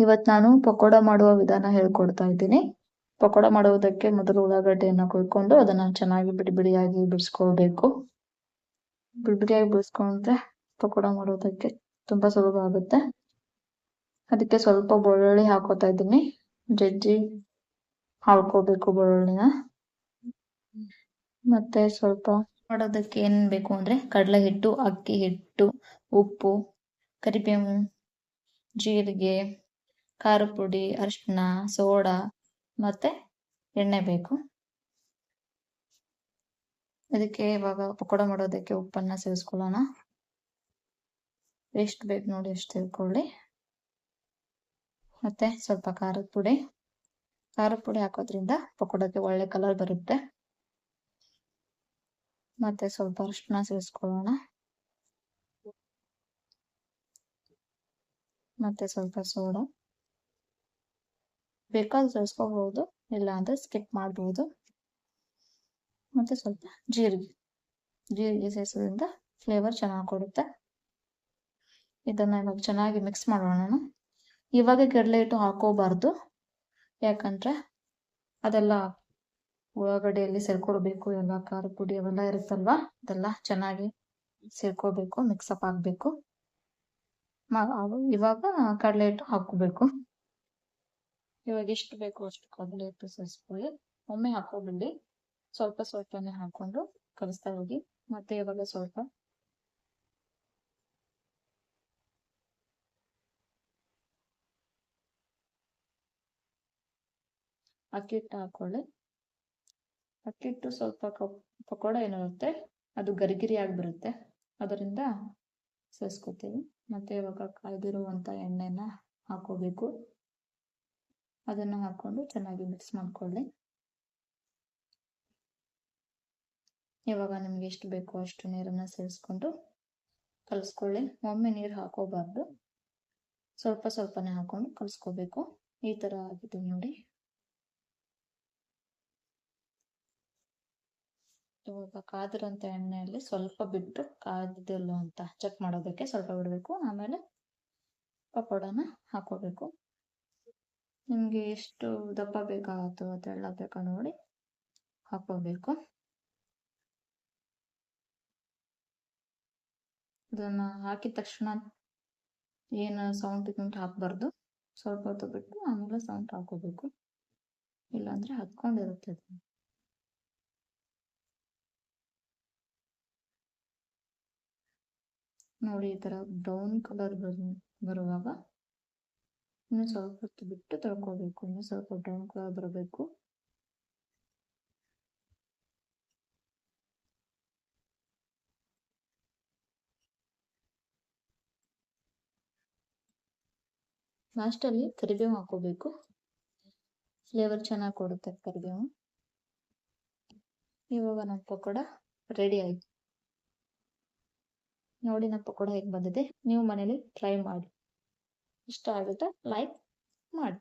ಇವತ್ತು ನಾನು ಪಕೋಡ ಮಾಡುವ ವಿಧಾನ ಹೇಳ್ಕೊಡ್ತಾ ಇದ್ದೀನಿ. ಪಕೋಡ ಮಾಡುವುದಕ್ಕೆ ಮೊದಲು ಉಳ್ಳಾಗಡ್ಡೆಯನ್ನು ಕೊಯ್ಕೊಂಡು ಅದನ್ನ ಚೆನ್ನಾಗಿ ಬಿಡಿ ಬಿಡಿಯಾಗಿ ಬಿಡಿಸ್ಕೊಳ್ಬೇಕು ಬಿಡಿ ಬಿಡಿಯಾಗಿ ಬಿಡಿಸ್ಕೊಂಡ್ರೆ ಪಕೋಡ ಮಾಡೋದಕ್ಕೆ ತುಂಬಾ ಸುಲಭ ಆಗುತ್ತೆ. ಅದಕ್ಕೆ ಸ್ವಲ್ಪ ಬೆಳ್ಳುಳ್ಳಿ ಹಾಕೋತಾ ಇದ್ದೀನಿ. ಜಜ್ಜಿ ಹಾಕೋಬೇಕು ಬೆಳ್ಳುಳ್ಳಿನ. ಮತ್ತೆ ಸ್ವಲ್ಪ ಮಾಡೋದಕ್ಕೆ ಏನ್ ಬೇಕು ಅಂದ್ರೆ ಕಡಲೆ ಹಿಟ್ಟು ಅಕ್ಕಿ ಹಿಟ್ಟು ಉಪ್ಪು ಕರಿಬೇವು ಜೀರಿಗೆ ಖಾರ ಪುಡಿ ಅರಿಶಿನ ಸೋಡಾ ಮತ್ತೆ ಎಣ್ಣೆ ಬೇಕು. ಇದಕ್ಕೆ ಇವಾಗ ಪಕೋಡ ಮಾಡೋದಕ್ಕೆ ಉಪ್ಪನ್ನ ಸೇರಿಸ್ಕೊಳ್ಳೋಣ. ಎಷ್ಟು ಬೇಕು ನೋಡಿ ಎಷ್ಟು ತಿಳ್ಕೊಳ್ಳಿ. ಮತ್ತೆ ಸ್ವಲ್ಪ ಖಾರದ ಪುಡಿ. ಖಾರದ ಪುಡಿ ಹಾಕೋದ್ರಿಂದ ಪಕೋಡಕ್ಕೆ ಒಳ್ಳೆ ಕಲರ್ ಬರುತ್ತೆ. ಮತ್ತೆ ಸ್ವಲ್ಪ ಅರಿಶಿನ ಸೇರಿಸ್ಕೊಳ್ಳೋಣ. ಮತ್ತೆ ಸ್ವಲ್ಪ ಸೋಡಾ. ಬೇಕಾದ್ರೆ ಸೇರಿಸ್ಕೋಬಹುದು ಇಲ್ಲ ಅಂದ್ರೆ ಸ್ಕಿಪ್ ಮಾಡಬಹುದು ಮತ್ತೆ ಸ್ವಲ್ಪ ಜೀರಿಗೆ ಜೀರಿಗೆ ಸೇರಿಸೋದ್ರಿಂದ ಫ್ಲೇವರ್ ಚೆನ್ನಾಗಿ ಕೊಡುತ್ತೆ. ಇದನ್ನ ಇವಾಗ ಚೆನ್ನಾಗಿ ಮಿಕ್ಸ್ ಮಾಡೋಣ ಇವಾಗ ಕಡಲೆ ಹಿಟ್ಟು ಹಾಕೋಬಾರ್ದು. ಯಾಕಂದ್ರೆ ಅದೆಲ್ಲ ಉಳ್ಳಾಗಡ್ಡೆಯಲ್ಲಿ ಸೇರ್ಕೊಳ್ಬೇಕು ಎಲ್ಲ ಖಾರ ಪುಡಿ ಅವೆಲ್ಲ ಇರುತ್ತಲ್ವಾ? ಅದೆಲ್ಲ ಚೆನ್ನಾಗಿ ಸೇರ್ಕೋಬೇಕು ಮಿಕ್ಸಪ್ ಆಗ್ಬೇಕು. ಇವಾಗ ಕಡಲೆ ಹಿಟ್ಟು ಹಾಕೋಬೇಕು. ಇವಾಗ ಎಷ್ಟು ಬೇಕು ಅಷ್ಟು ಕಡಲೆ ಸೇರಿಸ್ಕೊಳ್ಳಿ ಒಮ್ಮೆ ಹಾಕೋಬಿಡಿ ಸ್ವಲ್ಪ ಸ್ವಲ್ಪನೇ ಹಾಕೊಂಡು ಕಲಿಸ್ತಾ ಹೋಗಿ. ಮತ್ತೆ ಇವಾಗ ಸ್ವಲ್ಪ ಅಕ್ಕಿ ಹಿಟ್ಟು ಹಾಕೊಳ್ಳಿ ಅಕ್ಕಿ ಹಿಟ್ಟು ಸ್ವಲ್ಪ ಪಕೋಡ ಏನಿರುತ್ತೆ ಅದು ಗರಿಗಿರಿ ಆಗಿಬಿಡುತ್ತೆ. ಅದರಿಂದ ಸೇರಿಸ್ಕೊತೀವಿ. ಮತ್ತೆ ಇವಾಗ ಕಾಯ್ದಿರುವಂತ ಎಣ್ಣೆನ ಹಾಕೋಬೇಕು ಅದನ್ನ ಹಾಕೊಂಡು ಚೆನ್ನಾಗಿ ಮಿಕ್ಸ್ ಮಾಡ್ಕೊಳ್ಳಿ. ಇವಾಗ ನಿಮ್ಗೆ ಎಷ್ಟು ಬೇಕೋ ಅಷ್ಟು ನೀರನ್ನು ಸೇರಿಸ್ಕೊಂಡು ಕಲಿಸ್ಕೊಳ್ಳಿ. ಒಮ್ಮೆ ನೀರು ಹಾಕೋಬಾರ್ದು. ಸ್ವಲ್ಪ ಸ್ವಲ್ಪನೇ ಹಾಕೊಂಡು ಕಲಿಸ್ಕೋಬೇಕು. ಈ ಥರ ಆಗಿದೆ ನೋಡಿ. ಇವಾಗ ಕಾದಿರೋಂಥ ಎಣ್ಣೆಯಲ್ಲಿ ಸ್ವಲ್ಪ ಬಿಟ್ಟು ಕಾದಿದ್ದಲ್ಲೋ ಅಂತ ಚೆಕ್ ಮಾಡೋದಕ್ಕೆ ಸ್ವಲ್ಪ ಬಿಡಬೇಕು. ಆಮೇಲೆ ಪಕೋಡನ ಹಾಕೋಬೇಕು. ನಿಮಗೆ ಎಷ್ಟು ದಪ್ಪ ಬೇಕಾಗುತ್ತೋ ಅದೆಲ್ಲ ಬೇಕಾ ನೋಡಿ ಹಾಕೋಬೇಕು ಅದನ್ನ ಹಾಕಿದ ತಕ್ಷಣ ಏನು ಸೌಂಡ್ ಗಿಂಟ್ ಹಾಕಬಾರ್ದು. ಸ್ವಲ್ಪ ಹೊತ್ತು ಬಿಟ್ಟು ಆಮೇಲೆ ಸೌಂಡ್ ಹಾಕೋಬೇಕು ಇಲ್ಲಾಂದ್ರೆ ಹತ್ಕೊಂಡಿರುತ್ತೆ ನೋಡಿ ಈ ಥರ ಬ್ರೌನ್ ಕಲರ್ ಬರುವಾಗ ಇನ್ನು ಸ್ವಲ್ಪ ಹೊತ್ತು ಬಿಟ್ಟು ತೊಳ್ಕೊಬೇಕು. ಇನ್ನು ಸ್ವಲ್ಪ ಬ್ರೌನ್ ಕಲರ್ ಬರಬೇಕು. ಲಾಸ್ಟಲ್ಲಿ ಕರಿಬೇವು ಹಾಕೋಬೇಕು. ಫ್ಲೇವರ್ ಚೆನ್ನಾಗಿ ಕೊಡುತ್ತೆ ಕರಿಬೇವು. ಇವಾಗ ನಮ್ಮ ಪಕೋಡ ರೆಡಿ ಆಯ್ತು. ನೋಡಿ ನಮ್ಮ ಪಕೋಡ ಹೇಗೆ ಬಂದಿದೆ, ನೀವು ಮನೇಲಿ ಟ್ರೈ ಮಾಡಿ. ಇಷ್ಟ ಆಗುತ್ತೆ? ಲೈಕ್ ಮಾಡಿ.